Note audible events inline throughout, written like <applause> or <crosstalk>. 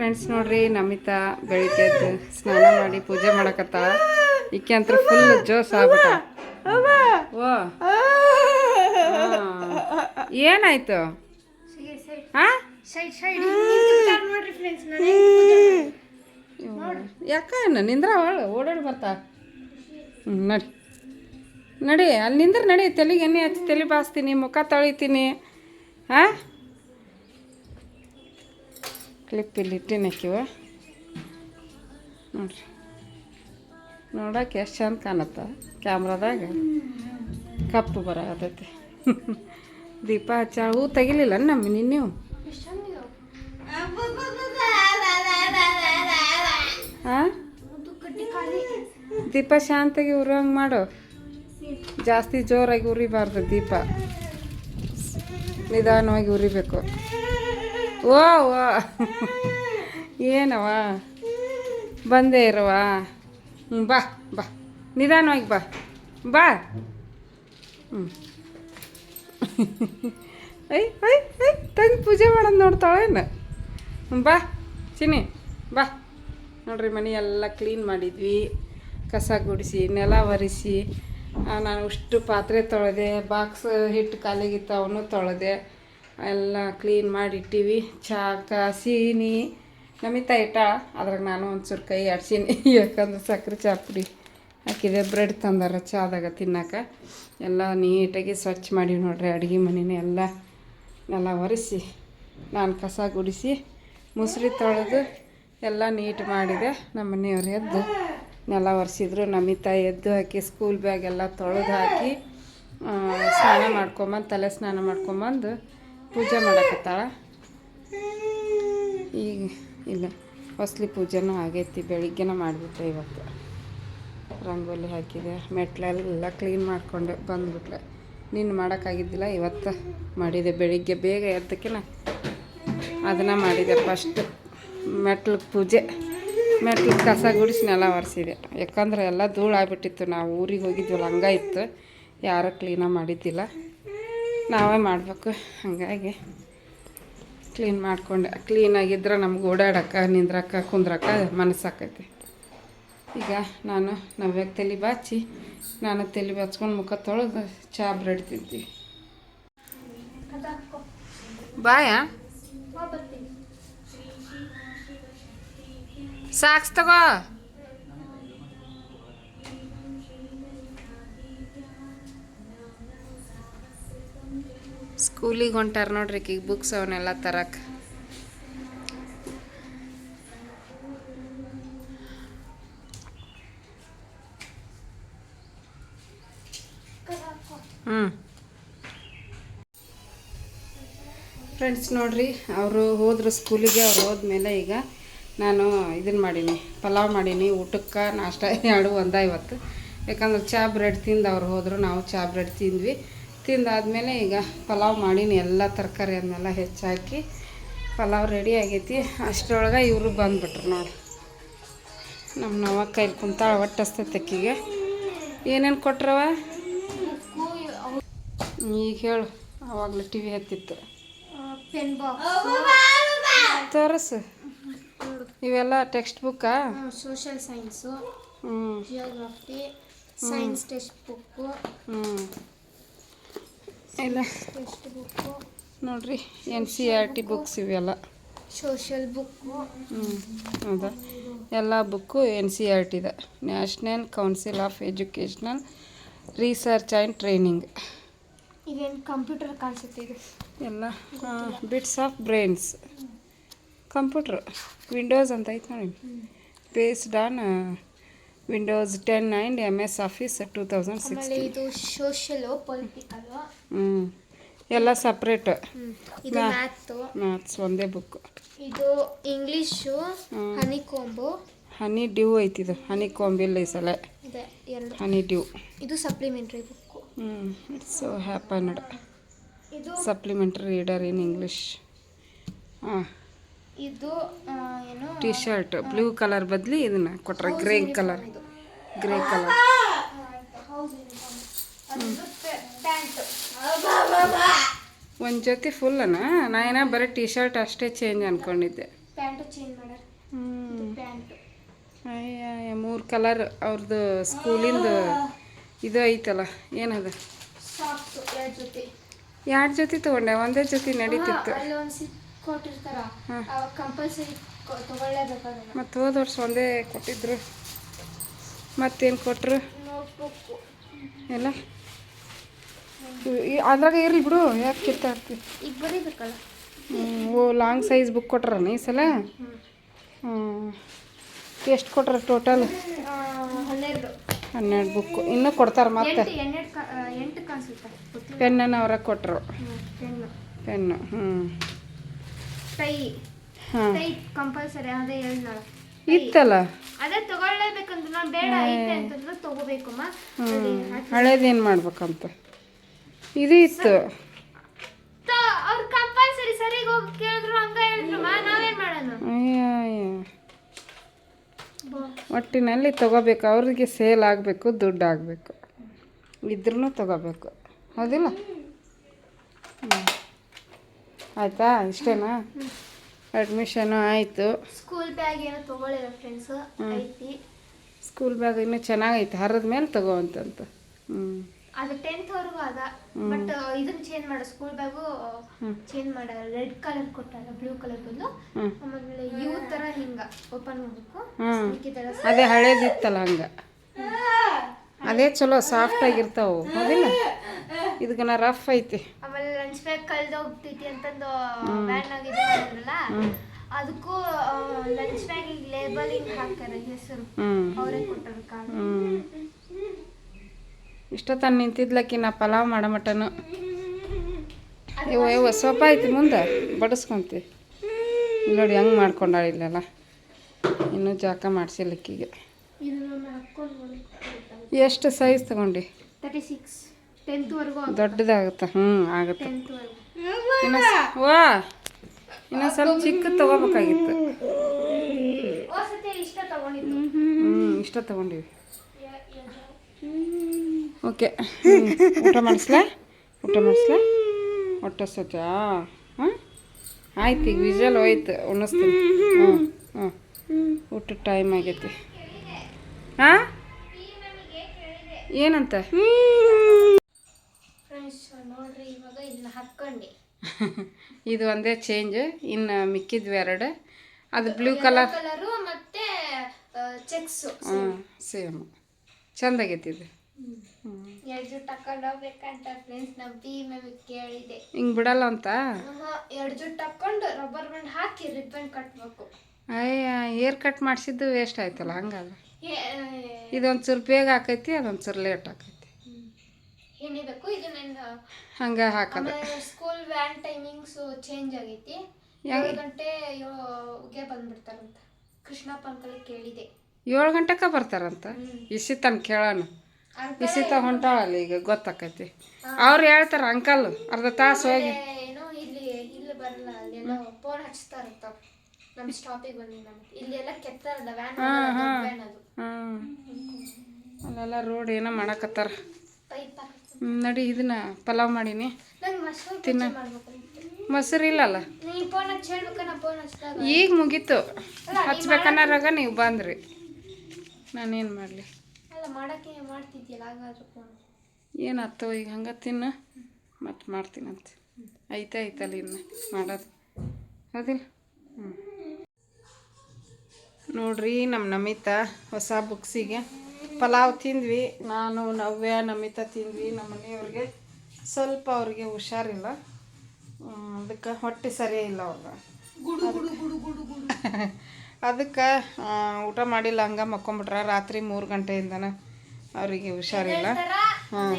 Friends ನೋಡ್ರಿ, ನಮಿತಾ ಬೆಳಿಗ್ಗೆ ಸ್ನಾನ ಮಾಡಿ ಪೂಜೆ ಮಾಡಕತ್ತ. ಈಕೆ ಅಂತ ಫುಲ್ ಜೋಸ್ ಆಗ್ಬಿಟ್ಟ. ಓ. ಏನಾಯ್ತು? ಯಾಕ ನಿಂದ್ರ ಅವಳು? ಓಡಾಡಿ ಬರ್ತಾ? ಹ್ಞೂ ನಡಿ. ನಡಿ, ಅಲ್ಲಿ ನಿಂದ್ರ ನಡಿ. ತಲೆಗೆ ಎಣ್ಣೆ ಹಚ್ಚಿ ತಲೆ ಬಾಸ್ತೀನಿ, ಮುಖ ತೊಳಿತೀನಿ. ಹಾಂ? ಕ್ಲಿಪ್ ಇಲ್ಲಿ ಇಟ್ಟಿನ ಹಾಕಿವ ನೋಡ್ರಿ. ನೋಡಕ್ಕೆ ಎಷ್ಟು ಚಂದ ಕಾಣತ್ತ ಕ್ಯಾಮ್ರಾದಾಗ. ಕಪ್ಪು ಬರತೈತಿ <laughs> ದೀಪ ಹಚ್ಚ. ಹೂ ತೆಗಿಲಿಲ್ಲ ನಮ್ಮ ನೀವು? ಹಾಂ ದೀಪ ಶಾಂತಾಗಿ ಉರಿಯಂಗೆ ಮಾಡು. ಜಾಸ್ತಿ ಜೋರಾಗಿ ಉರಿಬಾರ್ದು ದೀಪ. ನಿಧಾನವಾಗಿ ಉರಿಬೇಕು. ಓ ಓ. ಏನವ ಬಂದೇ ಇರವ ಹ್ಞೂ ಬಾ ಬಾ. ನಿಧಾನವಾಗಿ ಬಾ. ಬಾ. ಹ್ಞೂ ಐ ಐ ತಂದು ಪೂಜೆ ಮಾಡೋದು ನೋಡ್ತಾಳೇನು ಹ್ಞೂ ಬಾ. ಚಿನಿ ಬಾ. ನೋಡ್ರಿ, ಮನೆ ಎಲ್ಲ ಕ್ಲೀನ್ ಮಾಡಿದ್ವಿ. ಕಸ ಗುಡಿಸಿ, ನೆಲ ಒರೆಸಿ. ನಾನು ಅಷ್ಟು ಪಾತ್ರೆ ತೊಳೆದೆ ಬಾಕ್ಸ್ ಹಿಟ್ಟು ಕಾಲಿಗಿತ್ತು ಅವನು ತೊಳೆದೆ. ಎಲ್ಲ ಕ್ಲೀನ್ ಮಾಡಿ ಚಹಾ ಚಾಕ ಸೀನಿ ನಮಿತಾ ಐಟ ಅದ್ರಾಗ ನಾನು ಒಂಚೂರು ಕೈ ಆಡ್ಸೀನಿ. <laughs> ಯಾಕಂದ್ರೆ ಸಕ್ಕರೆ ಚಾ ಪುಡಿ ಹಾಕಿದೆ. ಬ್ರೆಡ್ ತಂದಾರ ಚಾದಾಗ ತಿನ್ನಾಕ. ಎಲ್ಲ ನೀಟಾಗಿ ಸ್ವಚ್ಛ ಮಾಡಿ ನೋಡ್ರಿ ಅಡುಗೆ ಮನೆನೇ ಎಲ್ಲ. ನೆಲ ಒರೆಸಿ, ನಾನು ಕಸ ಗುಡಿಸಿ, ಮುಸ್ರಿ ತೊಳೆದು ಎಲ್ಲ ನೀಟ್ ಮಾಡಿದೆ. ನಮ್ಮ ಮನೆಯವ್ರು ಎದ್ದು ನೆಲ ಒರೆಸಿದ್ರು. ನಮಿತಾ ಎದ್ದು ಹಾಕಿ ಸ್ಕೂಲ್ ಬ್ಯಾಗ್ ಎಲ್ಲ ತೊಳೆದು ಹಾಕಿ ಸ್ನಾನ ಮಾಡ್ಕೊಂಬಂದು, ತಲೆ ಸ್ನಾನ ಮಾಡ್ಕೊಂಬಂದು ಪೂಜೆ ಮಾಡಕತ್ತಾಳ? ಈಗ ಇಲ್ಲ. ಹೊಸ್ಲಿ ಪೂಜೆನೂ ಆಗೈತಿ, ಬೆಳಿಗ್ಗೆನ ಮಾಡಿಬಿಟ್ಟೆ ಇವತ್ತು. ರಂಗೋಲಿ ಹಾಕಿದೆ, ಮೆಟ್ಲೆಲ್ಲ ಕ್ಲೀನ್ ಮಾಡಿಕೊಂಡೆ ಬಂದ್ಬಿಟ್ಲೆ. ನೀನು ಮಾಡೋಕ್ಕಾಗಿದ್ದಿಲ್ಲ, ಇವತ್ತು ಮಾಡಿದೆ. ಬೆಳಿಗ್ಗೆ ಬೇಗ ಎದ್ದಕ್ಕಿನ ಅದನ್ನು ಮಾಡಿದೆ ಫಸ್ಟ್ ಮೆಟ್ಲು ಪೂಜೆ, ಮೆಟ್ಲು ಕಸ ಗುಡಿಸಿ ನೆಲ ಒರೆಸಿದೆ. ಯಾಕಂದ್ರೆ ಎಲ್ಲ ಧೂಳು ಆಗ್ಬಿಟ್ಟಿತ್ತು ನಾವು ಊರಿಗೆ ಹೋಗಿದ್ವಲ್ಲ ಹಂಗ ಇತ್ತು ಯಾರೂ ಕ್ಲೀನಾಗಿ ಮಾಡಿದ್ದಿಲ್ಲ. ನಾವೇ ಮಾಡಬೇಕು. ಹಾಗಾಗಿ ಕ್ಲೀನ್ ಮಾಡಿಕೊಂಡೆ. ಕ್ಲೀನಾಗಿದ್ರೆ ನಮ್ಗೆ ಓಡಾಡಕ್ಕೆ, ನಿಂದ್ರಕ್ಕೆ, ಕುಂದ್ರಕ್ಕೆ ಮನಸ್ಸಾಕೈತಿ ಈಗ ನಾನು ನವ್ಯಾಗ ತಲೆ ಬಾಚಿ, ನಾನು ತಲೆ ಬಾಚ್ಕೊಂಡು ಮುಖ ತೊಳೆದು ಚಾ ಬ್ರೆಡ್ ತಿಂತೀವಿ. ಬಾಯ? ಸಾಕ್ಸ್ ತಗೋ. ಸ್ಕೂಲಿಗೆ ಹೊಂಟಾರ ನೋಡ್ರಿ ಈಗ ಬುಕ್ಸ್ ಅವನ್ನೆಲ್ಲ ತರಕ್ಕೆ ಹ್ಞೂ ಫ್ರೆಂಡ್ಸ್ ನೋಡ್ರಿ, ಅವರು ಹೋದ್ರು ಸ್ಕೂಲಿಗೆ, ಅವ್ರು ಹೋದ್ಮೇಲೆ ಈಗ ನಾನು ಇದನ್ನು ಮಾಡೀನಿ, ಪಲಾವ್ ಮಾಡೀನಿ, ಊಟಕ್ಕೆ ನಾಷ್ಟ, <laughs> ಎರಡು ಒಂದ ಇವತ್ತು. ಯಾಕಂದ್ರೆ ಚಾ ಬ್ರೆಡ್ ತಿಂದು ಅವ್ರು ಹೋದರು, ನಾವು ಚಾ ಬ್ರೆಡ್ ತಿಂದ್ವಿ. ತಿಂದಾದ್ಮೇಲೆ ಈಗ ಪಲಾವ್ ಮಾಡೀನಿ ಎಲ್ಲ ತರಕಾರಿ ಅದನ್ನೆಲ್ಲ ಹೆಚ್ಚಾಕಿ ಪಲಾವ್ ರೆಡಿ ಆಗೈತಿ. ಅಷ್ಟರೊಳಗೆ ಇವರು ಬಂದ್ಬಿಟ್ರು ನೋಡಿ. ನಮ್ಮ ನವ ಕೈಲಿ ಕುಂತಾಳ ಒಟ್ಟಸ್ತಕ್ಕಿಗೆ ಏನೇನು ಕೊಟ್ರವ? ಈಗ ಹೇಳು ಅವಾಗಲೂ ಟಿ ವಿ ಹತ್ತಿತ್ತು. ತೋರಿಸು. ಇವೆಲ್ಲ text book social science geography science text book ಹ್ಞೂ ಇಲ್ಲ. ನೋಡಿರಿ N C R T books ಇವೆಲ್ಲ. ಸೋಷಲ್ ಬುಕ್ಕು ಹ್ಞೂ ಹೌದಾ? ಎಲ್ಲ book N C R ಟಿದ national council of educational research and training ಈಗೇನು ಕಂಪ್ಯೂಟರ್ ಕಾಣಿಸುತ್ತೆ ಇದು? ಎಲ್ಲ bits of brains computer Windows ಅಂತ ಐತೆ ನೋಡಿ based on Windows ten and M S Office two thousand ಆಮೇಲೆ ಸಿಕ್ಸ್ಟೀನ್ ಇದು ಸೋಷಲು ಪೊಲಿಟಿಕಲ್ ಹ್ಞೂ ಎಲ್ಲ ಸಪ್ರೇಟ್ ಇದು ಮ್ಯಾ- ಮ್ಯಾಥ್ಸು ಮ್ಯಾಥ್ಸ್ ಒಂದೇ ಬುಕ್ ಇದು English. Honeycomb Honeydew ಐತಿದು ಹನಿ ಕೊಂಬಿಲ್ಲ ಈ ಸಲ. ಇದೆ ಎರಡು. ಹನಿ ಡ್ಯೂ ಇದು ಸಪ್ಲಿಮೆಂಟ್ರಿ ಬುಕ್ ಹ್ಞೂ ಇಟ್ಸ್ ಸೊ ಹ್ಯಾಪನ್ಡ್ ಇದು ಸಪ್ಲಿಮೆಂಟ್ರಿ ರೀಡರ್ ಇನ್ ಇಂಗ್ಲೀಷ್ ಹಾಂ. ಇದು ಏನು ಟಿ ಶರ್ಟ್ ಬ್ಲೂ ಕಲರ್ ಬದಲಿ ಇದನ್ನ ಕೊಟ್ರೆ ಗ್ರೇ ಕಲರ್ ಗ್ರೇ ಕಲರ್ ಒಂದು ಜೊತೆ ಫುಲ್ಲನ ನಾ ಏನೋ ಬರೀ ಟಿ ಶರ್ಟ್ ಅಷ್ಟೇ ಚೇಂಜ್ ಅಂದ್ಕೊಂಡಿದ್ದೆ ಅಯ್ಯ ಮೂರು ಕಲರ್ ಅವ್ರದ್ದು ಸ್ಕೂಲಿಂದು ಇದು ಐತಲ್ಲ ಏನದು? ಎರಡು ಜೊತೆ. ತೊಗೊಂಡೆ ಒಂದೇ ಜೊತೆ ನಡೀತಿತ್ತು. ಮತ್ತು ಹೋದ ವರ್ಷ ಒಂದೇ ಕೊಟ್ಟಿದ್ರು. ಮತ್ತೇನು ಕೊಟ್ರು? ಎಲ್ಲ? ಅದ್ರಾಗ ಇರಲಿ ಬಿಡು ಯಾಕೆ ಬರೀಬೇಕಲ್ಲ ಓ ಲಾಂಗ್ ಸೈಜ್ ಬುಕ್ ಕೊಟ್ರ ಈ ಸಲ? ಹ್ಞೂ ಎಷ್ಟು ಕೊಟ್ರ ಟೋಟಲ್ ಹನ್ನೆರಡು. ಬುಕ್ ಬುಕ್ಕು ಇನ್ನೂ ಕೊಡ್ತಾರೆ ಮತ್ತೆ? ಪೆನ್ನ ಪೆನ್ನನ್ನು ಅವರ ಕೊಟ್ಟರು ಪೆನ್ನು. ಹ್ಞೂ ಹಾಂ. ಇತ್ತಲ್ಲ? ಅದೇ ತಗೊಳ್ಳೇಬೇಕಂತ ನಾನು ಬೇಡ ಐತೆ ಅಂತಂದ್ರೆ ತಗೋಬೇಕಮ್ಮ. ಹಳೇದೇನು ಮಾಡ್ಬೇಕಂತ? ಇದು ಇತ್ತು. ಅವ್ರು ಕಂಪಲ್ಸರಿ ಸರಿಗೆ ಹೋಗಿ ಕೇಳಿದ್ರು ಹಂಗ ಹೇಳಿದ್ರಮ್ಮ. ನಾವೇನ್ ಮಾಡೋಣ. ಒಟ್ಟಿನಲ್ಲಿ ತಗೋಬೇಕು. ಅವ್ರಿಗೆ ಸೇಲ್ ಆಗಬೇಕು ದುಡ್ಡು ಆಗಬೇಕು. ಇದ್ರೂ ತಗೋಬೇಕು. ಹೌದಿಲ್ಲ? ಆಯಿತಾ? ಇಷ್ಟೇನಾ? ಅಡ್ಮಿಷನು ಆಯಿತು. ಸ್ಕೂಲ್ ಬ್ಯಾಗ್ ಏನೋ ತೊಗೊಳಿಲ್ಲ ಫ್ರೆಂಡ್ಸ್ ಐತಿ. ಸ್ಕೂಲ್ ಬ್ಯಾಗ್ ಇನ್ನೂ ಚೆನ್ನಾಗೈತೆ. ಹರಿದ ಮೇಲೆ ತಗೋ ಅಂತಂತ. ಹ್ಞೂ ಅದು ಟೆಂತ್ ವರೆಗೂ ಅದ. ಬಟ್ ಇದನ್ನ ಚೇಂಜ್ ಮಾಡ. ಸ್ಕೂಲ್ ಬ್ಯಾಗು ಚೇಂಜ್ ಮಾಡ. ರೆಡ್ ಕಲರ್ ಕೊಟ್ಟಾರ ಬ್ಲೂ ಕಲರ್ ಬದಲು. ಹ್ಮ್. ಆಮೇಲೆ ಯು ತರ ಹಿಂಗ ಓಪನ್ ಮಾಡಬೇಕು. ಅದೇ ಹಳೇದಿತ್ತಲ್ಲ ಹಂಗೆ. ಅದೇ ಚಲೋ ಸಾಫ್ಟ್ ಆಗಿರ್ತಾವ. ಹೌದಿಲ್ಲ? ಇದಕ್ಕನ ರಫ್ ಐತಿ. ಆಮೇಲೆ ಲಂಚ್ ಬ್ಯಾಗ್ ಕಳ್ದೋಗ್ತೈತಿ ಅಂತಂದು ಬ್ಯಾನ್ ಆಗಿದೆ ಅಂದ್ರಲ್ಲ ಅದಕ್ಕೂ ಲಂಚ್ ಬ್ಯಾಗ್ ಲೇಬಲಿಂಗ್ ಹಾಕ್ತಾರೆ ಹೆಸರು. ಅವರೇ ಕೊಟ್ಟರು ಹ್ಞೂ ಇಷ್ಟೊತ್ತನ ನಿಂತಿದ್ಲಕ್ಕಿ ನಾ ಪಲಾವ್ ಮಾಡೋ ಮಟನು. ಇವ ಇವ ಸೊಪ್ಪ ಐತಿ ಮುಂದೆ? ಬಡಿಸ್ಕೊಂತಿ. ನೋಡಿ ಹೆಂಗೆ ಮಾಡ್ಕೊಂಡಾಳ ಇಲ್ಲೆಲ್ಲ. ಇನ್ನೂ ಜಾಕ ಹಾಕೊಂಡು ಎಷ್ಟು ಸೈಜ್ ತಗೊಂಡು? ತರ್ಟಿ ಸಿಕ್ಸ್ ದೊಡ್ಡದಾಗುತ್ತೆ? ಹ್ಞೂ ಆಗುತ್ತೆ. ಟೆಂತ್ ವರೆಗೂ. ಇನ್ನು ಸ- ವಾ! ಇನ್ನೂ ಸ್ವಲ್ಪ ಚಿಕ್ಕ ತಗೋಬೇಕಾಗಿತ್ತು. ಸತಿ ಇಷ್ಟ ತಗೊಂಡಿದ್ದು. ಹ್ಞೂ ಇಷ್ಟ ತಗೊಂಡಿವಿ. ಓಕೆ. ಊಟ ಮಾಡಿಸ್ಲಾ? ಊಟ ಮಾಡಿಸ್ಲಾ? ಹೊಟ್ಟೆ ಸ್ವಚ್ಛ ಹಾಂ? ಆಯ್ತು ಈಗ ವಿಜಲ್ ಹೋಯ್ತು. ಉಣಿಸ್ತೀನಿ. ಹ್ಞೂ ಹ್ಞೂ ಊಟದ ಟೈಮ್ ಆಗೈತಿ. ಹಾಂ? ಏನಂತ? ಫ್ರೆಂಡ್ಸ್ ನೋಡ್ರಿ ಇವಾಗ ಇದನ್ನ ಹಾಕೊಂಡೆ <laughs> ಇದು ಒಂದೇ ಚೇಂಜ್ ಇನ್ನು ಮಿಕ್ಕಿದ್ವಿ ಎರಡು. ಅದು ಬ್ಲೂ ಕಲರ್ ಕಲರು ಮತ್ತೆ ಚೆಕ್ಸ್ ಹಾಂ ಸೇಮ್ ಚೆಂದಾಗೈತಿ ಇದು ಎರಡು ಹಾಕೊಂಡು ಹೋಗ್ಬೇಕಂತ ಫ್ರೆಂಡ್ಸ್ ನಮ್ಮ ಟೀಮ್ ಕೇಳಿದೆ. ಹಿಂಗೆ ಬಿಡಲ್ಲ ಅಂತ? ಎರಡು ಜುಟ್ಟು ಹಾಕೊಂಡು ರಬ್ಬರ್ ಬ್ಯಾಂಡ್ ಹಾಕಿ ರಿಬ್ಬನ್ ಕಟ್ಬೇಕು. ಅಯ್ಯ ಏರ್ ಕಟ್ ಮಾಡಿಸಿದ್ದು ವೇಸ್ಟ್ ಆಯ್ತಲ್ಲ ಹಂಗಲ್ಲ ಇದೊಂಚೂರು ಬೇಗ ಹಾಕೈತಿ ಅದೊಂದು ಚೂರು ಲೇಟ್ ಆಕೈತಿ. ಏನಿಬೇಕು ಇದು ನನ್ನ ಹಂಗೆ ಹಾಕೋದು. ಆಮೇಲೆ ಸ್ಕೂಲ್ ವ್ಯಾನ್ ಟೈಮಿಂಗ್ಸ್ ಚೇಂಜ್ ಆಗೈತಿ. ಏಳು ಗಂಟೆ ಗೆ ಬಂದ್ಬಿಡ್ತಾರಂತ. ಕೃಷ್ಣಪ್ಪ ಅಂಕಲ್ ಕೇಳಿದೆ. ಏಳು ಗಂಟೆಕ ಬರ್ತಾರಂತ? ಇಸಿತನ್ ಕೇಳೋಣ ಇಸಿತ ಹೊಂಟಾಳಲ್ಲ ಈಗ ಗೊತ್ತಾಕೈತಿ. ಅವ್ರು ಹೇಳ್ತಾರ ಅಂಕಲ್ ಅರ್ಧ ತಾಸು ಹೋಗಿ. ಏನೋ ಇಲ್ಲಿ ಇಲ್ಲಿ ಬರಲ್ಲ ಅಲ್ಲೆಲ್ಲ ಫೋನ್ ಹಚ್ತಾರಂತ ನಮ್ಮ ಸ್ಟಾಪಿಗೆ ಬಂದು ನಮ್ಗೆ. ಇಲ್ಲಿ ಎಲ್ಲ ಕೆತ್ತಾರಲ್ಲ ವ್ಯಾನ್ ಅದು. ಅಲ್ಲೆಲ್ಲ ರೋಡ್ ಏನೋ ಮಾಡಕತ್ತಾರ. ಪೈಪ್ ನಡಿ ಇದನ್ನ ಪಲಾವ್ ಮಾಡೀನಿ. ತಿನ್ನ. ಮಸೂರ್ ಇಲ್ಲಲ್ಲ? ಈಗ ಮುಗೀತು. ಹಚ್ಬೇಕನ್ನಾರಾಗ ನೀವು ಬಂದ್ರಿ. ನಾನೇನು ಮಾಡಲಿ? ಏನು ಏನಾಯ್ತು ಈಗ ಹಂಗೆ ತಿನ್ನು. ಮತ್ತೆ ಮಾಡ್ತೀನಂತೆ. ಐತೆ ಐತಲ್ಲ ಇನ್ನು ಮಾಡೋದು. ಹೌದಿಲ್ಲ? ಹ್ಞೂ ನೋಡ್ರಿ ನಮ್ಮ ನಮಿತಾ ಹೊಸ ಬುಕ್ಸಿಗೆ ಪಲಾವ್ ತಿಂದ್ವಿ. ನಾನು ನವ್ಯ ನಮಿತಾ ತಿಂದ್ವಿ. ನಮ್ಮ ಮನೆಯವ್ರಿಗೆ ಸ್ವಲ್ಪ ಅವ್ರಿಗೆ ಹುಷಾರಿಲ್ಲ. ಅದಕ್ಕೆ ಹೊಟ್ಟೆ ಸರಿ ಇಲ್ಲ ಅವ್ರಿಗೆ ಅದಕ್ಕೆ ಊಟ ಮಾಡಿಲ್ಲ ಹಂಗೆ ಮಕ್ಕೊಂಬಿಟ್ರ. ರಾತ್ರಿ ಮೂರು ಗಂಟೆಯಿಂದನ ಅವರಿಗೆ ಹುಷಾರಿಲ್ಲ. ಹಾಂ.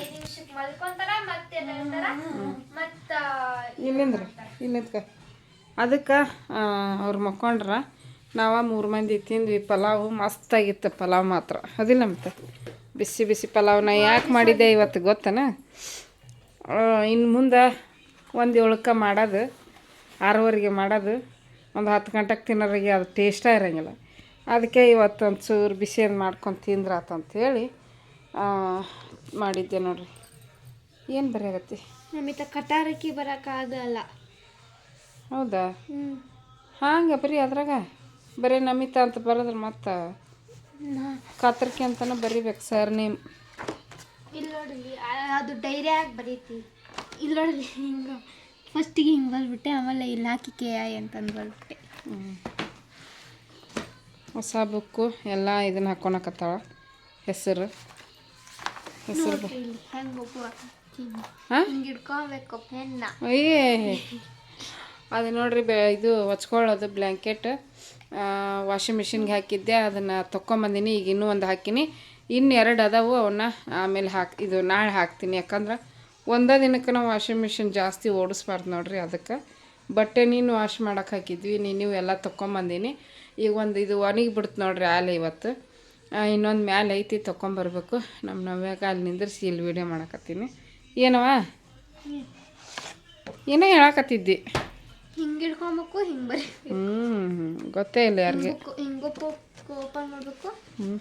ಇಲ್ಲಿಂದ್ರ ಇಲ್ಲಿಂದ್ಕ ಅದಕ್ಕೆ ಅವ್ರು ಮಕ್ಕೊಂಡ್ರ. ನಾವು ಮೂರು ಮಂದಿ ತಿಂದ್ವಿ ಪಲಾವು ಮಸ್ತಾಗಿತ್ತು ಪಲಾವ್ ಮಾತ್ರ. ಅದಿಲ್ಲ ಮತ್ತೆ? ಬಿಸಿ ಬಿಸಿ ಪಲಾವ್ನ ಯಾಕೆ ಮಾಡಿದ್ದೆ ಇವತ್ತು ಗೊತ್ತನ? ಇನ್ನು ಮುಂದೆ ಒಂದು ಏಳಕ್ಕೆ ಮಾಡೋದು ಆರೂವರೆಗೆ ಮಾಡೋದು. ಒಂದು ಹತ್ತು ಗಂಟೆಗೆ ತಿನ್ನೋರಿಗೆ ಅದು ಟೇಸ್ಟೇ ಇರೋಂಗಿಲ್ಲ. ಅದಕ್ಕೆ ಇವತ್ತು ಒಂದು ಚೂರು ಬಿಸಿಯನ್ನು ಮಾಡ್ಕೊಂಡು ತಿಂದ್ರಾತಂಥೇಳಿ ಮಾಡಿದ್ದೆ ನೋಡ್ರಿ. ಏನು ಬರೆಯಾಗತ್ತೆ ನಮಿತ ಕಟಾರಕ್ಕೆ ಬರೋಕ್ಕಾಗಲ್ಲ ಹೌದಾ? ಹ್ಞೂ ಹಂಗೆ ಬರೀ ಅದ್ರಾಗ? ಬರೀ ನಮಿತಾ ಅಂತ ಬರೋದ್ರ ಮತ್ತೆ ಕಾತರ್ಕಿ ಅಂತನ ಬರಿಬೇಕು ಸರ್ ನೇಮ್. ಇಲ್ಲಿ ನೋಡ್ರಿ ಆ- ಅದು ಆಗಿ ಬರೀತಿ. ಇಲ್ಲಿ ನೋಡ್ರಿ ಹಿಂಗೆ ಫಸ್ಟಿಗೆ ಹಿಂಗೆ ಬರ್ಬಿಟ್ಟೆ ಆಮೇಲೆ ಇಲ್ಲಿ ಹಾಕಿ ಕೆ ಐ ಅಂತಂದು ಬರ್ಬಿಟ್ಟೆ ಹೊಸ ಬುಕ್ಕು ಎಲ್ಲ ಇದನ್ನ ಹಾಕೊಳಕತ್ತಾಳ. ಹೆಸರು. ಹೆಸರು ಅಯ್ಯೇ ಅದು ನೋಡ್ರಿ ಬೆ ಇದು ಹೊಚ್ಕೊಳ್ಳೋದು ಬ್ಲ್ಯಾಂಕೆಟ್ ವಾಷಿಂಗ್ ಮಿಷಿನ್ಗೆ ಹಾಕಿದ್ದೆ ಅದನ್ನು ತೊಗೊಂಬಂದಿನಿ ಈಗ ಇನ್ನೂ ಒಂದು ಹಾಕಿನಿ. ಇನ್ನು ಎರಡು ಅದಾವು ಅವನ್ನ ಆಮೇಲೆ ಹಾಕಿ ಇದು ನಾಳೆ ಹಾಕ್ತೀನಿ. ಯಾಕಂದ್ರೆ ಒಂದೇ ದಿನಕ್ಕೆ ನಾವು ವಾಷಿಂಗ್ ಮಿಷಿನ್ ಜಾಸ್ತಿ ಓಡಿಸ್ಬಾರ್ದು ನೋಡ್ರಿ ಅದಕ್ಕೆ. ಬಟ್ಟೆ ನೀನು ವಾಶ್ ಮಾಡೋಕೆ ಹಾಕಿದ್ವಿ ನೀನು ಎಲ್ಲ ತೊಗೊಂಬಂದೀನಿ ಈಗ ಒಂದು ಇದು ಒಣಗಿ ಬಿಡ್ತು ನೋಡ್ರಿ ಆಲೆ ಇವತ್ತು. ಇನ್ನೊಂದು ಮ್ಯಾಲೆ ಐತಿ ತೊಗೊಂಬರ್ಬೇಕು ನಮ್ಮ ನವ್ಯಾಗ ಅಲ್ಲಿ ನಿಂದ್ರಿಸಿ ಇಲ್ಲಿ ವೀಡಿಯೋ ಮಾಡಕತ್ತೀನಿ. ಏನವ ಏನೋ ಹೇಳಕತ್ತಿದ್ದಿ. ಹಿಂಗೆ ಇಟ್ಕೊಬೇಕು ಹಿಂಗೆ ಬರೀ ಹ್ಞೂ ಗೊತ್ತೇ ಇಲ್ಲ ಯಾರಿಗೆ. ಹಿಂಗೊಪ್ಪು ಓಪನ್ ಮಾಡಬೇಕು. ಹ್ಞೂ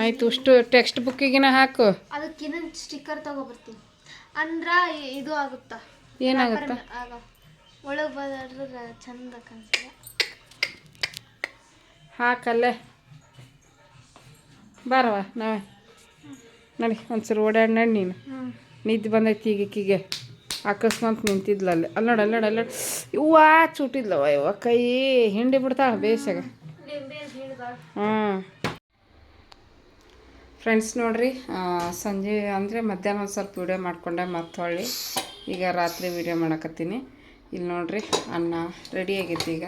ಆಯಿತು ಅಷ್ಟು ಟೆಕ್ಸ್ಟ್ ಬುಕ್ಕಿಗಿನ ಹಾಕು. ಅದಕ್ಕೆ ಇನ್ನೊಂದು ಸ್ಟಿಕ್ಕರ್ ತಗೊಬರ್ತೀನಿ. ಅಂದ್ರೆ ಇದು ಆಗುತ್ತಾ? ಏನಾಗುತ್ತಾ? ಆಗ. ಒಳಗೆ ಬಂದ್ರೆ ಚಂದ ಕಾಣಿಸ್ತದೆ ಹಾಕಲ್ಲೇ. ಬಾರವ ನಾವೇ. ನಡಿ ಒಂದ್ಸರಿ ಓಡಾಡಿ ನಡಿ ನೀನು. ನಿದ್ದೆ ಬಂದೈತಿ ಈಗ ಈಕಿಗೆ. ಅಕಸ್ಮಾತ್ ನಿಂತಿದ್ಲ ಅಲ್ಲಿ. ನೋಡು ಅಲ್ಲಿ ನೋಡಿ ಅಲ್ಲಿ ಇವ್ವ ಚೂಟಿದ್ಲವ ಇವ ಕೈ ಹಿಂಡಿ ಬಿಡ್ತಾಳೆ ಬೇಸಾಗ ಹ್ಞೂ ಫ್ರೆಂಡ್ಸ್ ನೋಡಿರಿ ಸಂಜೆ ಅಂದರೆ ಮಧ್ಯಾಹ್ನ ಒಂದು ಸ್ವಲ್ಪ ವೀಡಿಯೋ ಮಾಡಿಕೊಂಡೆ ಮತ್ತೆ ಹೊಳ್ಳಿ ಈಗ ರಾತ್ರಿ ವೀಡಿಯೋ ಮಾಡಕತ್ತೀನಿ. ಇಲ್ಲಿ ನೋಡ್ರಿ, ಅನ್ನ ರೆಡಿ ಆಗೈತಿ ಈಗ.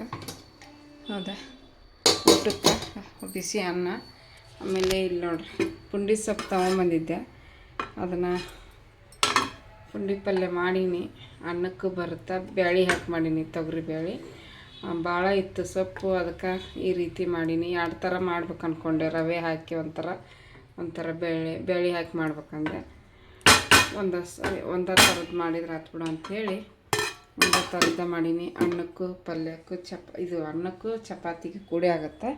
ಹೌದಾ? ಊಟಕ್ಕೆ, ಬಿಸಿ ಅನ್ನ. ಆಮೇಲೆ ಇಲ್ಲಿ ನೋಡ್ರಿ, ಪುಂಡಿ ಸೊಪ್ಪು ತೊಗೊಂಬಂದಿದ್ದೆ. ಅದನ್ನು ಪುಂಡಿ ಪಲ್ಯ ಮಾಡೀನಿ. ಅನ್ನಕ್ಕೆ ಬರುತ್ತಾ ಬ್ಯಾಳಿ ಹಾಕಿ ಮಾಡೀನಿ, ತೊಗರಿ ಬ್ಯಾಳಿ. ಭಾಳ ಇತ್ತು ಸೊಪ್ಪು, ಅದಕ್ಕೆ ಈ ರೀತಿ ಮಾಡೀನಿ. ಎರಡು ಥರ ಮಾಡ್ಬೇಕು ಅಂದ್ಕೊಂಡೆ ರವೆ ಹಾಕಿ ಒಂಥರ ಒಂಥರ ಬೇಳೆ ಬೇಳೆ ಹಾಕಿ ಮಾಡ್ಬೇಕಂದೆ. ಒಂದು ಒಂದೇ ಥರದ್ದು ಮಾಡಿದ್ರೆ ಆತ್ಬಿಡು ಅಂಥೇಳಿ ಒಂದೇ ಥರದ ಮಾಡೀನಿ. ಅನ್ನಕ್ಕೂ, ಪಲ್ಯಕ್ಕೂ ಚಪ, ಇದು ಅನ್ನಕ್ಕೂ ಚಪಾತಿಗೆ ಕೂಡಿ ಆಗುತ್ತೆ.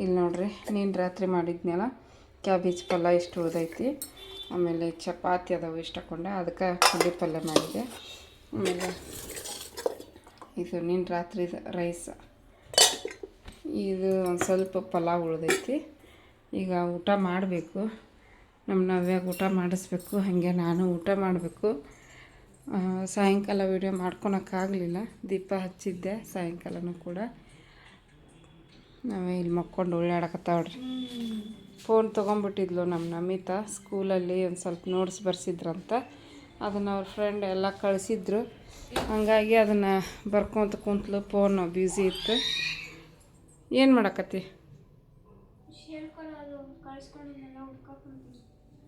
ಇಲ್ಲಿ ನೋಡ್ರಿ, ನೀನು ರಾತ್ರಿ ಮಾಡಿದ್ನಲ್ಲ, ಕ್ಯಾಬೇಜ್ ಪಲ್ಯ ಎಷ್ಟು ಉಳ್ದೈತಿ? ಆಮೇಲೆ ಚಪಾತಿ ಅದಾವು ಇಷ್ಟ ಹಾಕೊಂಡೆ ಅದಕ್ಕೆ ಪುಂಡಿ ಪಲ್ಯ ಮಾಡಿದೆ. ಆಮೇಲೆ ಇದು ನಿನ್ನ ರಾತ್ರಿ ರೈಸ್. ಇದು ಒಂದು ಸ್ವಲ್ಪ ಪಲಾವ್ ಉಳಿದೈತಿ. ಈಗ ಊಟ ಮಾಡಬೇಕು. ನಮ್ಮ ನವ್ಯಾಗ ಊಟ ಮಾಡಿಸ್ಬೇಕು, ಹಾಗೆ ನಾನು ಊಟ ಮಾಡಬೇಕು. ಸಾಯಂಕಾಲ ವೀಡಿಯೋ ಮಾಡ್ಕೊಳಕ್ಕಾಗಲಿಲ್ಲ. ದೀಪ ಹಚ್ಚಿದ್ದೆ, ಸಾಯಂಕಾಲನೂ ಕೂಡ. ನಾವೇ ಇಲ್ಲಿ ಮಕ್ಕೊಂಡು ಉಳ್ಳಾಡಕತ್ತಾವ್ರಿ ಫೋನ್ ತೊಗೊಂಬಿಟ್ಟಿದ್ಲು ನಮ್ಮ ನಮಿತಾ ಸ್ಕೂಲಲ್ಲಿ ಒಂದು ಸ್ವಲ್ಪ ನೋಟ್ಸ್ ಬರ್ಸಿದ್ರಂತ. ಅದನ್ನು ಅವ್ರ ಫ್ರೆಂಡ್ ಎಲ್ಲ ಕಳಿಸಿದ್ರು. ಹಂಗಾಗಿ ಅದನ್ನು ಬರ್ಕೊಂತ ಕುಂತ್ಲು ಫೋನ್ ಬ್ಯುಸಿ ಇತ್ತು. ಏನು ಮಾಡಕತ್ತಿ?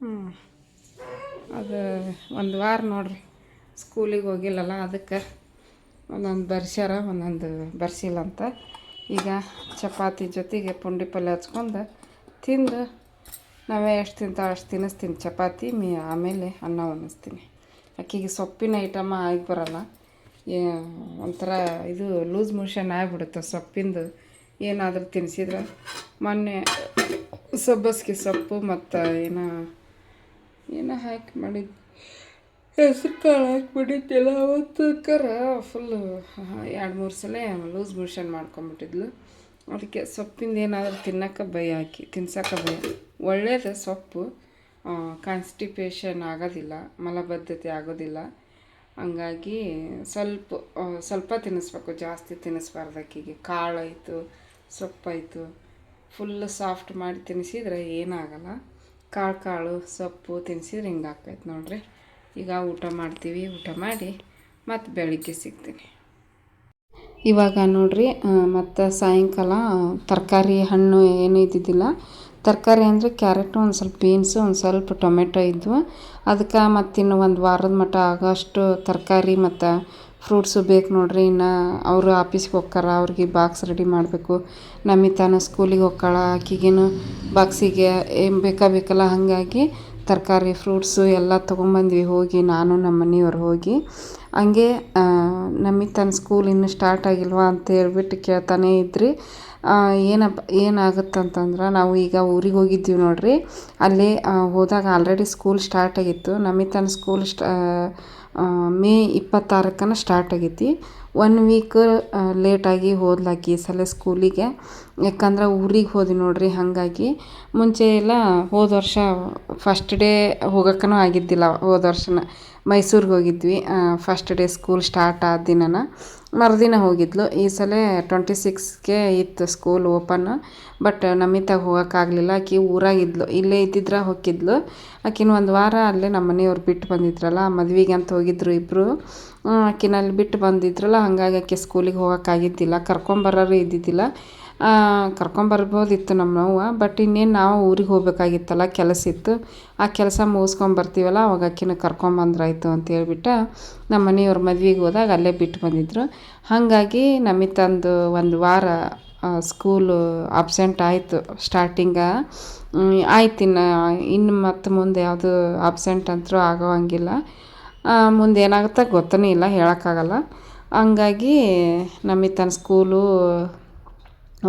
ಹ್ಞೂ ಅದು ಒಂದು ವಾರ ನೋಡ್ರಿ ಸ್ಕೂಲಿಗೆ ಹೋಗಿಲ್ಲಲ್ಲ ಅದಕ್ಕೆ. ಒಂದೊಂದು ಬರ್ಸ್ಯಾರ ಒಂದೊಂದು ಬರ್ಸಿಲ್ಲ ಅಂತ ಈಗ ಚಪಾತಿ ಜೊತೆಗೆ ಪುಂಡಿ ಪಲ್ಯ ಹಚ್ಕೊಂಡು ತಿಂದು ನಾವೇ ಎಷ್ಟು ತಿಂತಾಳೆ ಅಷ್ಟು ತಿನ್ನಿಸ್ತೀನಿ. ಚಪಾತಿ, ಮೀ, ಆಮೇಲೆ ಅನ್ನ ಉಣಿಸ್ತೀನಿ ಅಕ್ಕಿಗೆ ಸೊಪ್ಪಿನ ಐಟಮ್ ಆಗಿ ಬರಲ್ಲ. ಒಂಥರ ಇದು ಲೂಸ್ ಮೋಷನ್ ಆಗಿಬಿಡುತ್ತೆ ಸೊಪ್ಪಿಂದು. ಏನಾದರೂ ತಿನ್ನಿಸಿದ್ರೆ ಮೊನ್ನೆ ಸಬ್ಬಸ್ಗೆ ಸೊಪ್ಪು ಮತ್ತು ಏನೋ ಏನೋ ಹಾಕಿ ಮಾಡಿದ್ದು. ಹೆಸರು ಕಾಳು ಹಾಕಿ ಮಾಡಿದ್ದೆಲ್ಲ ಅವತ್ತು ಕರ ಫುಲ್ಲು ಎರಡು ಮೂರು ಸಲ ಲೂಸ್ ಮೋಷನ್ ಮಾಡ್ಕೊಂಬಿಟ್ಟಿದ್ಲು. ಅದಕ್ಕೆ ಸೊಪ್ಪಿಂದ ಏನಾದರೂ ತಿನ್ನಕ್ಕೆ ಭಯ ಹಾಕಿ ತಿನ್ಸಕ್ಕೆ ಭಯ. ಒಳ್ಳೆಯದು ಸೊಪ್ಪು ಕಾನ್ಸ್ಟಿಪೇಷನ್ ಆಗೋದಿಲ್ಲ, ಮಲಬದ್ಧತೆ ಆಗೋದಿಲ್ಲ. ಹಂಗಾಗಿ ಸ್ವಲ್ಪ ಸ್ವಲ್ಪ ತಿನ್ನಿಸ್ಬೇಕು, ಜಾಸ್ತಿ ತಿನ್ನಿಸ್ಬಾರ್ದು ಆಕಿಗೆ ಕಾಳಾಯಿತು, ಸೊಪ್ಪಾಯಿತು ಫುಲ್ ಸಾಫ್ಟ್ ಮಾಡಿ ತಿನ್ನಿಸಿದ್ರೆ ಏನಾಗಲ್ಲ. ಕಾಳು ಕಾಳು, ಸೊಪ್ಪು ತಿನ್ನಿಸಿದ್ರೆ ಹಿಂಗೆ ಆಕೈತೆ ನೋಡ್ರಿ. ಈಗ ಊಟ ಮಾಡ್ತೀವಿ, ಊಟ ಮಾಡಿ ಮತ್ತು ಬೆಳಿಗ್ಗೆ ಸಿಗ್ತೀನಿ. ಇವಾಗ ನೋಡ್ರಿ ಮತ್ತು ಸಾಯಂಕಾಲ ತರಕಾರಿ ಹಣ್ಣು ಏನು ಇದ್ದಿದ್ದಿಲ್ಲ. ತರಕಾರಿ ಅಂದರೆ ಕ್ಯಾರೆಟು, ಒಂದು ಸ್ವಲ್ಪ ಬೀನ್ಸು, ಒಂದು ಸ್ವಲ್ಪ ಟೊಮೆಟೊ ಇದ್ವು. ಅದಕ್ಕೆ ಮತ್ತಿನ್ನು ಒಂದು ವಾರದ ಮಟ್ಟ ಆಗೋಷ್ಟು ತರಕಾರಿ ಮತ್ತು ಫ್ರೂಟ್ಸು ಬೇಕು ನೋಡ್ರಿ. ಇನ್ನು ಅವರು ಆಫೀಸ್ಗೆ ಹೋಗ್ತಾರ, ಅವ್ರಿಗೆ ಬಾಕ್ಸ್ ರೆಡಿ ಮಾಡಬೇಕು. ನಮಿತಾನ ಸ್ಕೂಲಿಗೆ ಹೋಗ್ಕಾಳ ಆಕಿಗೇನು ಬಾಕ್ಸಿಗೆ ಏನು ಬೇಕಾ ಬೇಕಲ್ಲ, ಹಾಗಾಗಿ ತರಕಾರಿ, ಫ್ರೂಟ್ಸು ಎಲ್ಲ ತೊಗೊಂಬಂದ್ವಿ. ಹೋಗಿ ನಾನು ನಮ್ಮ ಮನೆಯವ್ರು ಹೋಗಿ. ಹಂಗೆ ನಮಿತಾನ ಸ್ಕೂಲ್ ಇನ್ನೂ ಸ್ಟಾರ್ಟ್ ಆಗಿಲ್ವಾ ಅಂತ ಹೇಳ್ಬಿಟ್ಟು ಕೇಳ್ತಾನೆ ಇದ್ರಿ. ಏನಪ್ಪ, ಏನಾಗುತ್ತಂತಂದ್ರೆ ನಾವು ಈಗ ಊರಿಗೆ ಹೋಗಿದ್ದೀವಿ ನೋಡ್ರಿ. ಅಲ್ಲಿ ಹೋದಾಗ ಆಲ್ರೆಡಿ ಸ್ಕೂಲ್ ಸ್ಟಾರ್ಟ್ ಆಗಿತ್ತು. ತನ್ನ ಸ್ಕೂಲ್ ಸ್ಟಾ ಮೇ ಇಪ್ಪತ್ತಾರಕ್ಕನ ಸ್ಟಾರ್ಟ್ ಆಗೈತಿ. ಒನ್ ವೀಕ್ ಲೇಟಾಗಿ ಹೋದ್ಲಾಕಿ ಈ ಸಲ ಸ್ಕೂಲಿಗೆ ಯಾಕಂದ್ರೆ ಊರಿಗೆ ಹೋದ್ವಿ ನೋಡ್ರಿ ಹಾಗಾಗಿ. ಮುಂಚೆ ಎಲ್ಲ ಹೋದ ವರ್ಷ ಫಸ್ಟ್ ಡೇ ಹೋಗೋಕ್ಕೂ ಆಗಿದ್ದಿಲ್ಲ ಹೋದ ವರ್ಷನ. ಮೈಸೂರಿಗೆ ಹೋಗಿದ್ವಿ. ಫಸ್ಟ್ ಡೇ ಸ್ಕೂಲ್ ಸ್ಟಾರ್ಟ್ ಆದ ದಿನನ. ಮರುದಿನ ಹೋಗಿದ್ಲು. ಈ ಸಲ ಟ್ವೆಂಟಿ ಸಿಕ್ಸ್ಗೆ ಇತ್ತು ಸ್ಕೂಲ್ ಓಪನ್ ಬಟ್ ನಮಿತಾಗ ಹೋಗೋಕ್ಕಾಗಲಿಲ್ಲ. ಆಕಿ ಊರಾಗಿದ್ಲು. ಇಲ್ಲೇ ಇದ್ದಿದ್ರೆ ಹೋಗಿದ್ಲು. ಆಕಿನ ಒಂದು ವಾರ ಅಲ್ಲೇ ನಮ್ಮ ಮನೆಯವ್ರು ಬಿಟ್ಟು ಬಂದಿದ್ರಲ್ಲ, ಮದುವೆಗೆ ಅಂತ ಹೋಗಿದ್ರು ಇಬ್ಬರು ಆಕಿನಲ್ಲಿ ಬಿಟ್ಟು ಬಂದಿದ್ರಲ್ಲ, ಹಾಗಾಗಿ ಆಕೆ ಸ್ಕೂಲಿಗೆ ಹೋಗೋಕ್ಕಾಗಿದ್ದಿಲ್ಲ. ಕರ್ಕೊಂಬರೋರು ಇದ್ದಿದ್ದಿಲ್ಲ. ಕರ್ಕೊಂಬರ್ಬೋದಿತ್ತು ನಮ್ಮ ನೋವು ಬಟ್ ಇನ್ನೇನು ನಾವು ಊರಿಗೆ ಹೋಗ್ಬೇಕಾಗಿತ್ತಲ್ಲ, ಕೆಲಸ ಇತ್ತು. ಆ ಕೆಲಸ ಮುಗಿಸ್ಕೊಂಬರ್ತೀವಲ್ಲ ಅವಾಗ ಆಕಿನ ಕರ್ಕೊಂಬಂದ್ರಾಯ್ತು ಅಂತ ಹೇಳ್ಬಿಟ್ಟು ನಮ್ಮ ಮನೆಯವ್ರ ಮದ್ವೆಗೆ ಹೋದಾಗ ಅಲ್ಲೇ ಬಿಟ್ಟು ಬಂದಿದ್ರು. ಹಾಗಾಗಿ ನಮಿತಂದು ಒಂದು ವಾರ ಸ್ಕೂಲು ಅಬ್ಸೆಂಟ್ ಆಯಿತು ಸ್ಟಾರ್ಟಿಂಗ ಆಯ್ತು ಇನ್ನು ಇನ್ನು ಮತ್ತೆ ಮುಂದೆ ಯಾವುದು ಅಬ್ಸೆಂಟ್ ಅಂತೂ ಆಗೋ ಹಂಗಿಲ್ಲ. ಮುಂದೆ ಏನಾಗುತ್ತೆ ಗೊತ್ತನೇ ಇಲ್ಲ, ಹೇಳೋಕ್ಕಾಗಲ್ಲ. ಹಂಗಾಗಿ ನಮಿತನ ಸ್ಕೂಲು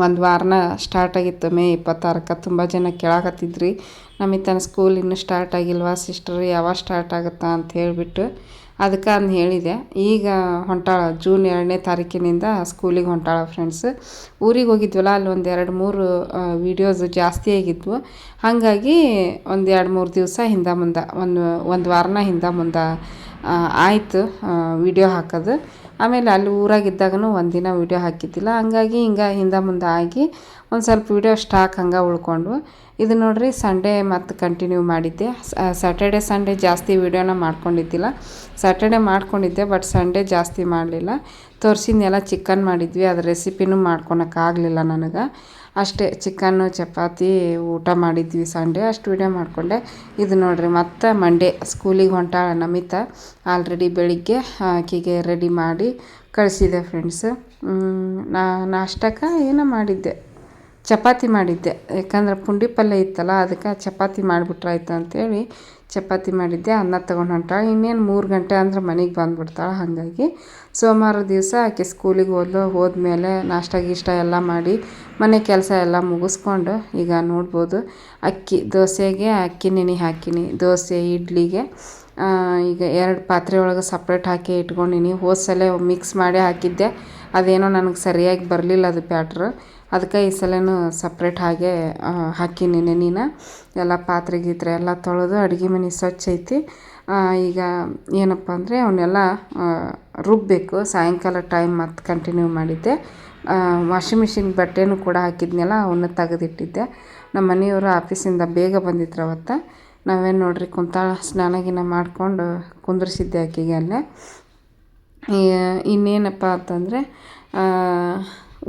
ಒಂದು ವಾರನ ಸ್ಟಾರ್ಟ್ ಆಗಿತ್ತು. ಮೇ ಇಪ್ಪತ್ತಾರಕ್ಕೆ ತುಂಬ ಜನ ಕೇಳಾಕತ್ತಿದ್ರಿ. ನಮಿತನ ಸ್ಕೂಲ್ ಇನ್ನೂ ಸ್ಟಾರ್ಟ್ ಆಗಿಲ್ವಾ ಸಿಸ್ಟರ್ ಯಾವಾಗ ಸ್ಟಾರ್ಟ್ ಆಗುತ್ತಾ ಅಂತ ಹೇಳಿಬಿಟ್ಟು ಅದಕ್ಕೆ ನಾನು ಹೇಳಿದೆ. ಈಗ ಹೊಂಟಾಳ ಜೂನ್ ಎರಡನೇ ತಾರೀಕಿನಿಂದ ಸ್ಕೂಲಿಗೆ ಹೊಂಟಾಳ ಫ್ರೆಂಡ್ಸ್ ಊರಿಗೆ ಹೋಗಿದ್ವಲ್ಲ, ಅಲ್ಲಿ ಒಂದು ಎರಡು ಮೂರು ವೀಡಿಯೋಸ್ ಜಾಸ್ತಿ ಆಗಿದ್ವು. ಹಾಗಾಗಿ ಒಂದು ಎರಡು ಮೂರು ದಿವಸ ಹಿಂದೆ ಮುಂದೆ, ಒಂದು ಒಂದು ವಾರನ ಹಿಂದೆ ಮುಂದೆ ಆಯಿತು ವಿಡಿಯೋ ಹಾಕೋದು. ಆಮೇಲೆ ಅಲ್ಲಿ ಊರಾಗಿದ್ದಾಗನೂ ಒಂದಿನ ವೀಡಿಯೋ ಹಾಕಿದ್ದಿಲ್ಲ. ಹಂಗಾಗಿ ಹಿಂಗೆ ಹಿಂದೆ ಮುಂದೆ ಆಗಿ ಒಂದು ಸ್ವಲ್ಪ ವೀಡಿಯೋ ಸ್ಟಾಕ್ ಹಂಗೆ ಉಳ್ಕೊಂಡು ಇದು ನೋಡಿರಿ ಸಂಡೇ ಮತ್ತು ಕಂಟಿನ್ಯೂ ಮಾಡಿದ್ದೆ. ಸ್ಯಾಟರ್ಡೆ ಸಂಡೇ ಜಾಸ್ತಿ ವೀಡಿಯೋನ ಮಾಡ್ಕೊಂಡಿದ್ದಿಲ್ಲ. ಸ್ಯಾಟರ್ಡೆ ಮಾಡ್ಕೊಂಡಿದ್ದೆ ಬಟ್ ಸಂಡೇ ಜಾಸ್ತಿ ಮಾಡಲಿಲ್ಲ. ತೋರಿಸಿದ್ನೆಲ್ಲ ಚಿಕನ್ ಮಾಡಿದ್ವಿ. ಅದ್ರ ರೆಸಿಪಿನೂ ಮಾಡ್ಕೊಳಕ್ಕಾಗಲಿಲ್ಲ ನನಗೆ. ಅಷ್ಟೇ ಚಿಕನ್ನು, ಚಪಾತಿ, ಊಟ ಮಾಡಿದ್ವಿ ಸಂಡೇ. ಅಷ್ಟು ವೀಡಿಯೋ ಮಾಡಿಕೊಂಡೆ. ಇದು ನೋಡಿರಿ, ಮತ್ತೆ ಮಂಡೇ ಸ್ಕೂಲಿಗೆ ಹೊಂಟಾಳ ನಮಿತಾ. ಆಲ್ರೆಡಿ ಬೆಳಿಗ್ಗೆ ಆಕೆಗೆ ರೆಡಿ ಮಾಡಿ ಕಳಿಸಿದೆ ಫ್ರೆಂಡ್ಸ್ ನಾ ನಾಷ್ಟಕ್ಕೆ ಏನೋ ಮಾಡಿದ್ದೆ. ಚಪಾತಿ ಮಾಡಿದ್ದೆ. ಯಾಕಂದ್ರೆ ಪುಂಡಿ ಪಲ್ಯ ಇತ್ತಲ್ಲ, ಅದಕ್ಕೆ ಚಪಾತಿ ಮಾಡಿಬಿಟ್ರಾಯ್ತು ಅಂಥೇಳಿ ಚಪಾತಿ ಮಾಡಿದ್ದೆ, ಅನ್ನ ತೊಗೊಂಡು ಹೊಂಟಾಳೆ ಇನ್ನೇನು ಮೂರು ಗಂಟೆ ಅಂದ್ರೆ ಮನೆಗೆ ಬಂದುಬಿಡ್ತಾಳೆ ಹಾಗಾಗಿ. ಸೋಮವಾರ ದಿವಸ ಆಕೆ ಸ್ಕೂಲಿಗೆ ಹೋದ್ಲು, ಹೋದ್ಮೇಲೆ ನಾಷ್ಟ ಗೀಷ್ಟ ಎಲ್ಲ ಮಾಡಿ ಮನೆ ಕೆಲಸ ಎಲ್ಲ ಮುಗಿಸ್ಕೊಂಡು ಈಗ ನೋಡ್ಬೋದು. ಅಕ್ಕಿ, ದೋಸೆಗೆ ಅಕ್ಕಿ ನೆನೆ ಹಾಕಿನಿ. ದೋಸೆ, ಇಡ್ಲಿಗೆ ಈಗ ಎರಡು ಪಾತ್ರೆ ಒಳಗೆ ಸಪ್ರೇಟ್ ಹಾಕಿ ಇಟ್ಕೊಂಡಿನಿ. ಹೋದ ಮಿಕ್ಸ್ ಮಾಡಿ ಹಾಕಿದ್ದೆ. ಅದೇನೋ ನನಗೆ ಸರಿಯಾಗಿ ಬರಲಿಲ್ಲ ಅದು ಪ್ಯಾಟ್ರ್ ಅದಕ್ಕೆ ಈ ಸಲವೂ ಸಪ್ರೇಟ್ ಹಾಗೆ ಹಾಕೀನಿ ನೆನೆನ ಎಲ್ಲ ಪಾತ್ರೆ ಗೀತ್ರೆ ಎಲ್ಲ ತೊಳೆದು ಅಡುಗೆ ಮನೆ ಸ್ವಚ್ಛ ಐತಿ. ಈಗ ಏನಪ್ಪ ಅಂದರೆ ಅವನ್ನೆಲ್ಲ ರುಬ್ಬಬೇಕು ಸಾಯಂಕಾಲ ಟೈಮ್ ಮತ್ತು ಕಂಟಿನ್ಯೂ ಮಾಡಿದ್ದೆ. ವಾಷಿಂಗ್ ಮಿಷಿನ್ ಬಟ್ಟೆನೂ ಕೂಡ ಹಾಕಿದ್ನಲ್ಲ, ಅವನ್ನ ತೆಗೆದಿಟ್ಟಿದ್ದೆ. ನಮ್ಮ ಮನೆಯವರು ಆಫೀಸಿಂದ ಬೇಗ ಬಂದಿದ್ರು ಅವತ್ತು. ನಾವೇನು ನೋಡ್ರಿ, ಕುಂತಾಳ ಸ್ನಾನ ಗಿನ ಮಾಡಿಕೊಂಡು ಕುಂದ್ರಿಸಿದ್ದೆ ಆಕೆಗೆ ಅಲ್ಲೇ. ಇನ್ನೇನಪ್ಪ ಅಂತಂದರೆ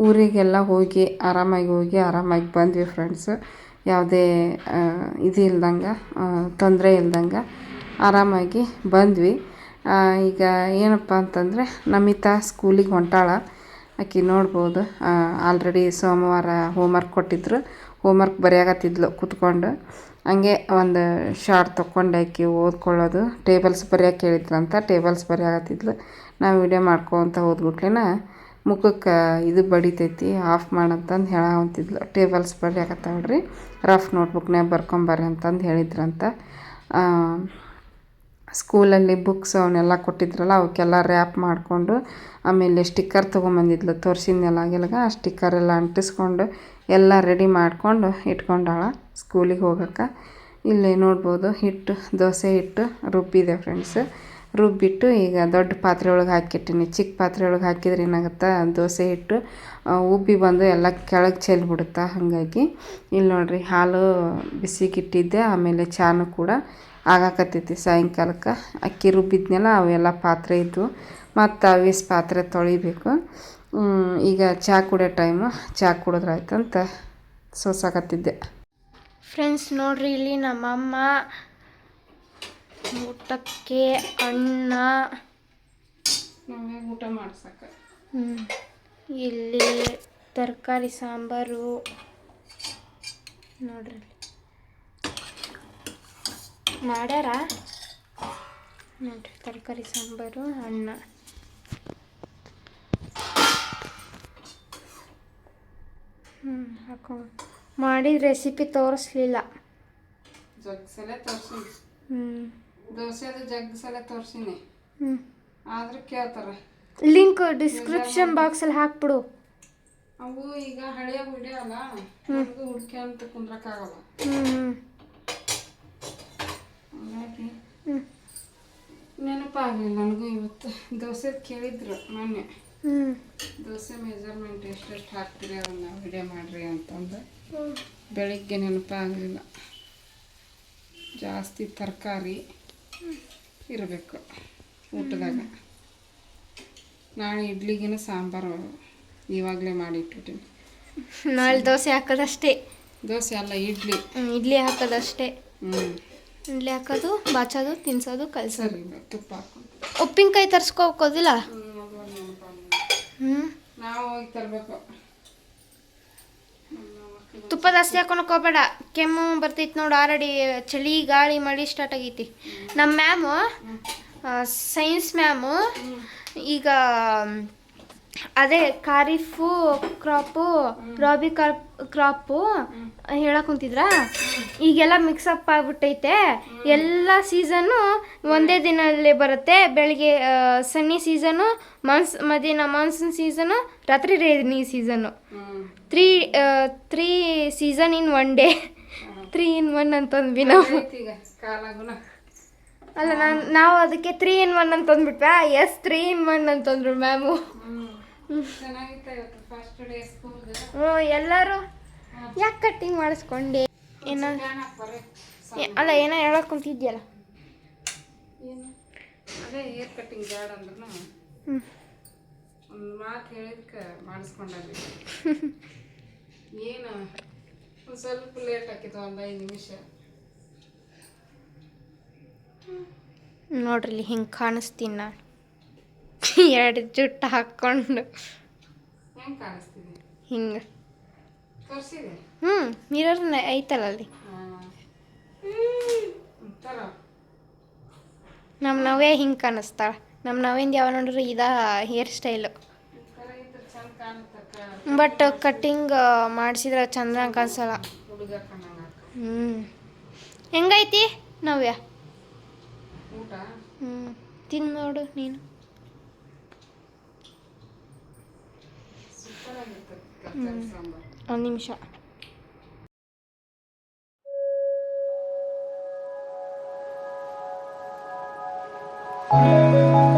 ಊರಿಗೆಲ್ಲ ಹೋಗಿ ಆರಾಮಾಗಿ ಹೋಗಿ ಆರಾಮಾಗಿ ಬಂದ್ವಿ ಫ್ರೆಂಡ್ಸು ಯಾವುದೇ ಇದು ಇಲ್ದಂಗೆ ತೊಂದರೆ ಇಲ್ದಂಗೆ ಆರಾಮಾಗಿ ಬಂದ್ವಿ. ಈಗ ಏನಪ್ಪ ಅಂತಂದರೆ ನಮಿತಾ ಸ್ಕೂಲಿಗೆ ಹೊಂಟಾಳ. ಆಕೆ ನೋಡ್ಬೋದು ಆಲ್ರೆಡಿ ಸೋಮವಾರ ಹೋಮ್ವರ್ಕ್ ಕೊಟ್ಟಿದ್ರು. ಹೋಮ್ವರ್ಕ್ ಬರೆಯಾಗತ್ತಿದ್ಲು ಕೂತ್ಕೊಂಡು. ಹಂಗೆ ಒಂದು ಶಾರ್ಟ್ ತೊಗೊಂಡು ಆಕಿ ಓದ್ಕೊಳ್ಳೋದು. ಟೇಬಲ್ಸ್ ಬರೆಯೋಕೆ ಹೇಳಿದ್ರಂತ ಟೇಬಲ್ಸ್ ಬರೆಯಾಗತ್ತಿದ್ಲು ನಾವು ವಿಡಿಯೋ ಮಾಡ್ಕೊತ ಹೋದ್ಬಿಟ್ಲೇನ ಮುಖಕ್ಕೆ ಇದು ಬಡಿತೈತಿ ಆಫ್ ಮಾಡಂತಂದು ಹೇಳಂತಿದ್ಲು ಟೇಬಲ್ಸ್ ಬರೆಯಾಕತ್ತಾಳ್ರಿ ರಫ್ ನೋಟ್ಬುಕ್ನಾಗ ಬರ್ಕೊಂಬರ್ರಿ ಅಂತಂದು ಹೇಳಿದ್ರಂತ. ಸ್ಕೂಲಲ್ಲಿ ಬುಕ್ಸ್ ಅವನ್ನೆಲ್ಲ ಕೊಟ್ಟಿದ್ರಲ್ಲ, ಅವಕ್ಕೆಲ್ಲ ರ್ಯಾಪ್ ಮಾಡಿಕೊಂಡು, ಆಮೇಲೆ ಸ್ಟಿಕ್ಕರ್ ತೊಗೊಂಬಂದಿದ್ಲು, ತೋರಿಸಿದ್ನೆಲ್ಲ ಗೆಲ್ಗ, ಆ ಸ್ಟಿಕ್ಕರ್ ಎಲ್ಲ ಅಂಟಿಸ್ಕೊಂಡು, ಎಲ್ಲ ರೆಡಿ ಮಾಡಿಕೊಂಡು ಇಟ್ಕೊಂಡಾಳ ಸ್ಕೂಲಿಗೆ ಹೋಗಕ್ಕೆ. ಇಲ್ಲಿ ನೋಡ್ಬೋದು, ಹಿಟ್ಟು, ದೋಸೆ ಹಿಟ್ಟು, ರುಬ್ಬಿದೆ ಫ್ರೆಂಡ್ಸ್ ರುಬ್ಬಿಟ್ಟು ಈಗ ದೊಡ್ಡ ಪಾತ್ರೆ ಒಳಗೆ ಹಾಕಿಟ್ಟೀನಿ. ಚಿಕ್ಕ ಪಾತ್ರೆ ಒಳಗೆ ಹಾಕಿದ್ರೆ ಏನಾಗುತ್ತೆ? ದೋಸೆ ಹಿಟ್ಟು ಉಬ್ಬಿ ಬಂದು ಎಲ್ಲ ಕೆಳಗೆ ಚೆಲ್ಬಿಡುತ್ತೆ? ಹಾಗಾಗಿ ಇಲ್ಲಿ ನೋಡಿರಿ, ಹಾಲು ಬಿಸಿಗಿಟ್ಟಿದ್ದೆ, ಆಮೇಲೆ ಚಾನು ಕೂಡ ಆಗಾಕತ್ತೈತಿ ಸಾಯಂಕಾಲಕ್ಕೆ. ಅಕ್ಕಿ ರುಬ್ಬಿದ್ನೆಲ್ಲ, ಅವೆಲ್ಲ ಪಾತ್ರೆ ಇದ್ವು. ಮತ್ತು ಅವಿಸ್ ಪಾತ್ರೆ ತೊಳಿಬೇಕು. ಈಗ ಚಹಾ ಕುಡಿಯೋ ಟೈಮು. ಚಹಾ ಕುಡಿದ್ರಾಯ್ತಂತ ಸೋಸಾಕತ್ತಿದ್ದೆ. ಫ್ರೆಂಡ್ಸ್ ನೋಡ್ರಿ, ಇಲ್ಲಿ ನಮ್ಮಮ್ಮ ಊಟಕ್ಕೆ ಅಣ್ಣ ಊಟ ಮಾಡ್ಸಕ್ಕ. ಇಲ್ಲಿ ತರಕಾರಿ ಸಾಂಬಾರು. ನೋಡ್ರಿ. ಮಾಡ್ಯಾರ? ನೋಡ್ರಿ ತರಕಾರಿ ಸಾಂಬಾರು ಅನ್ನ. ಹಾಕೋ. ಮಾಡಿದ ರೆಸಿಪಿ ತೋರಿಸ್ಲಿಲ್ಲ. ಹ್ಞೂ ದೋಸೆದು ಜಗ್ ಸಲ ತೋರ್ಸಿನಿ. ಹ್ಞೂ ಆದ್ರೆ ಕೇಳ್ತಾರೆ. ಲಿಂಕ್ ಡಿಸ್ಕ್ರಿಪ್ಷನ್ ಬಾಕ್ಸಲ್ಲಿ ಹಾಕ್ಬಿಡು. ಅವು ಈಗ ಹಳೆಯ ವಿಡಿಯೋ ಅಲ್ಲ? ನನಗೂ ಹುಡ್ಕ್ಯಾಂತ ಕುಂದ್ರಕ್ಕಾಗಲ್ಲ. ಹ್ಞೂ ಹ್ಞೂ ಹಂಗಾಗಿ ಹ್ಞೂ ನೆನಪಾಗಲಿಲ್ಲ ನನಗೂ ಇವತ್ತು. ದೋಸೆ ಕೇಳಿದ್ರು ಮೊನ್ನೆ. ಹ್ಞೂ ದೋಸೆ ಮೆಜರ್ಮೆಂಟ್ ಎಷ್ಟೆಷ್ಟು ಹಾಕ್ತೀರಿ ಅದನ್ನ ವಿಡಿಯೋ ಮಾಡಿರಿ ಅಂತಂದು. ಬೆಳಿಗ್ಗೆ ನೆನಪಾಗಲಿಲ್ಲ. ಜಾಸ್ತಿ ತರಕಾರಿ. ಇರಬೇಕು ಊಟದಾಗ. ನಾಳೆ ಇಡ್ಲಿಗಿನ ಸಾಂಬಾರು ಇವಾಗಲೇ ಮಾಡಿ ಇಟ್ಬಿಟ್ಟಿನಿ ನಾಳೆ ದೋಸೆ ಹಾಕೋದಷ್ಟೇ. ದೋಸೆ ಅಲ್ಲ ಇಡ್ಲಿ. ಇಡ್ಲಿ ಹಾಕೋದಷ್ಟೇ. ಹ್ಞೂ ಇಡ್ಲಿ ಹಾಕೋದು ಬಾಚೋದು ತಿನ್ಸೋದು ಕಲ್ಸೋದು. ತುಪ್ಪ ಹಾಕೋದು ಉಪ್ಪಿನಕಾಯಿ ತರಿಸ್ಕೋಬೇಕೋದಿಲ್ಲ. ಹ್ಞೂ ನಾವು ಹೋಗಿ ತರಬೇಕು. ತುಪ್ಪ ಜಾಸ್ತಿ ಹಾಕೊಳಕ್ ಕೆಮ್ಮು ಬರ್ತೈತಿ ನೋಡು ಆಲ್ರೆಡಿ ಚಳಿ, ಗಾಳಿ, ಮಳಿ ಸ್ಟಾರ್ಟ್ ಆಗೈತಿ. ನಮ್ಮ ಮ್ಯಾಮು ಸೈನ್ಸ್ ಮ್ಯಾಮು ಈಗ, ಅದೇ kharif crop, rabi crop crop ಹೇಳಕ್ ಕುಂತಿದ್ರ? ಈಗೆಲ್ಲ ಮಿಕ್ಸಪ್ ಆಗ್ಬಿಟ್ಟೈತೆ. ಎಲ್ಲ ಸೀಸನ್ನು ಒಂದೇ ದಿನದಲ್ಲಿ ಬರುತ್ತೆ. ಬೆಳಿಗ್ಗೆ ಸನ್ನಿ ಸೀಸನು ಮಾನ್ಸ್, ಮಧ್ಯಾಹ್ನ ಮಾನ್ಸೂನ್ ಸೀಸನು ರಾತ್ರಿ rainy season three three season in one day three in one ಅಂತಂದ್ವಿ ನಾವು. ಅಲ್ಲ ನಾನು ನಾವು ಅದಕ್ಕೆ ತ್ರೀ ಇನ್ ಒನ್ ಅಂತಂದ್ಬಿಟ್ವಾ. ಎಸ್ ತ್ರೀ ಇನ್ ಒನ್ ಅಂತಂದ್ರು ಮ್ಯಾಮು ಹ್ಞೂ ಎಲ್ಲರೂ ಯಾಕೆ ಕಟ್ಟಿಂಗ್ ಮಾಡಿಸ್ಕೊಂಡೆ? ಏನೋ ಅಲ್ಲ ಏನೋ ಹೇಳಕ್ ಕುಂತಿದ್ಯಲ್ಲ. ಹ್ಞೂ ಒಂದು ಮಾತು ಹೇಳಿದ್ಕೆ ಮಾಡಿಸ್ಕೊಂಡಾಗ ಏನು? ಒಂದು ಸ್ವಲ್ಪ ಲೇಟ್ ಆಕಿತ್ತು ಒಂದು ಐದು ನಿಮಿಷ. ನೋಡ್ರಿ ಹಿಂಗೆ ಕಾಣಿಸ್ತೀನಿ ನಾನು. ಎರಡು ಜುಟ್ಟು ಹಾಕ್ಕೊಂಡು. ಹೆಂಗೆ ಕಾಣಿಸ್ತಿದೆ? ಹಿಂಗೆ. ತೋರಿಸಿದೆ? ಹ್ಞೂ ಮಿರರ್ ಐತಲ್ಲ ಅಲ್ಲಿ. ನಮ್ಮ ನಾವೇ ಹಿಂಗೆ ಕಾಣಿಸ್ತಾಳ. ನಮ್ಮ ನಾವೇಂದು ಯಾವ ನೋಡ್ರಿ ಇದ ಹೇರ್ ಸ್ಟೈಲು ಒಂಥರ ಇದ್ರೆ ಚಂದ ಕಾಣುತ್ತಕ್ಕ ಬಟ್ ಕಟ್ಟಿಂಗ್ ಮಾಡಿಸಿದ್ರೆ ಚಂದ ಕಾಣಿಸಲ್ಲ ಹ್ಞೂ ಹೆಂಗೈತಿ ನವ್ಯ? ಹ್ಞೂ ತಿಂದು ನೋಡು ನೀನು. ಒಂದು ನಿಮಿಷ. ಹ್ಞೂ